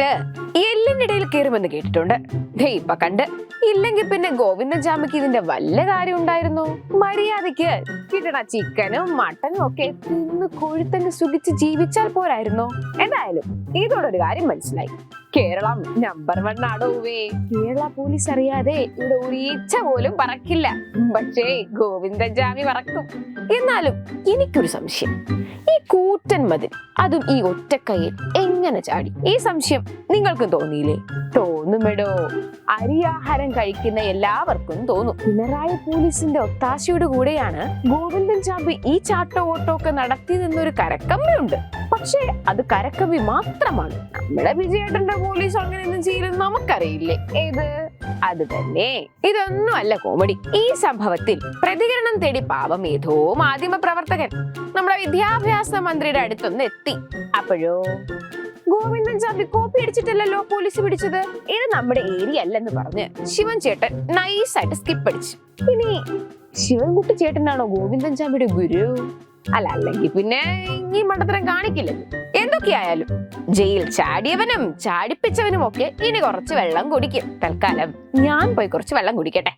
എന്നിട്ട് എല്ലിന്റെ ഇടയിൽ കയറുമെന്ന് കേട്ടിട്ടുണ്ട്. ദേ ഇപ്പൊ കണ്ട്. ഇല്ലെങ്കിൽ പിന്നെ ഗോവിന്ദജാമിക്ക് ഇതിന്റെ വല്ല കാര്യം ഉണ്ടായിരുന്നു? മര്യാദയ്ക്ക് കിട്ടണ ചിക്കനും മട്ടനും ഒക്കെ തിന്ന് കൊഴുത്തങ്ങ് സുഖിച്ച് ജീവിച്ചാൽ പോരായിരുന്നു? എന്തായാലും ഇതോടൊരു കാര്യം മനസ്സിലായി. കേരളം നമ്പർ വൺ ആടോവേ കേരള പോലീസ് അറിയാതെ ഇവിടെ ഒരീച്ച പോലും പറക്കില്ല. പക്ഷേ ഗോവിന്ദജാമി പറക്കും. എന്നാലും എനിക്കൊരു സംശയം. ഈ കൂറ്റൻ മതിൽ അതും ഈ ഒറ്റക്കൈയിൽ എങ്ങനെ ചാടി. ഈ സംശയം നിങ്ങൾക്ക് തോന്നിയില്ലേ? തോന്നുമെടോ. അരിയാഹാരം കഴിക്കുന്ന എല്ലാവർക്കും തോന്നും. പിണറായി പോലീസിന്റെ ഒത്താശയുടെ കൂടെയാണ് ഗോവിന്ദൻ ചാമ്പി ഈ ചാട്ടോ ഓട്ടോ ഒക്കെ നടത്തിയതെന്നൊരു കരക്കമ്മയുണ്ട് പക്ഷേ അത് കരക്കമ്മി മാത്രമാണ്. നമ്മുടെ വിജയേട്ടന്റെ പോലീസ് അങ്ങനെയൊന്നും ചെയ്യില്ലെന്ന് നമുക്കറിയില്ലേ. ഏത്? അത് തന്നെ. ഇതൊന്നും അല്ല കോമഡി. ഈ സംഭവത്തിൽ പ്രതികരണം തേടി പാപം ഏതോ മാധ്യമ പ്രവർത്തകൻ നമ്മുടെ വിദ്യാഭ്യാസ മന്ത്രിയുടെ അടുത്തൊന്ന് എത്തി. അപ്പോഴോ? ഗോവിന്ദൻ ചാമ്പി കോപ്പി അടിച്ചിട്ടല്ലല്ലോ പോലീസ് പിടിച്ചത്? ഇത് നമ്മുടെ ഏരിയ അല്ലെന്ന് പറഞ്ഞ്. ശിവൻ ചേട്ടൻ നൈസായിട്ട് സ്കിപ്പ് അടിച്ചു. ഇനി ശിവൻകുട്ടി ചേട്ടനാണോ ഗോവിന്ദൻ ചാമ്പിയുടെ ഗുരു? അല്ല അല്ലെങ്കിൽ പിന്നെ ഈ മണ്ടത്തരം കാണിക്കില്ലല്ലോ. എന്തൊക്കെയായാലും ജയിൽ ചാടിയവനും ചാടിപ്പിച്ചവനും ഒക്കെ ഇനി കുറച്ച് വെള്ളം കുടിക്കും. തൽക്കാലം ഞാൻ പോയി കുറച്ച് വെള്ളം കുടിക്കട്ടെ.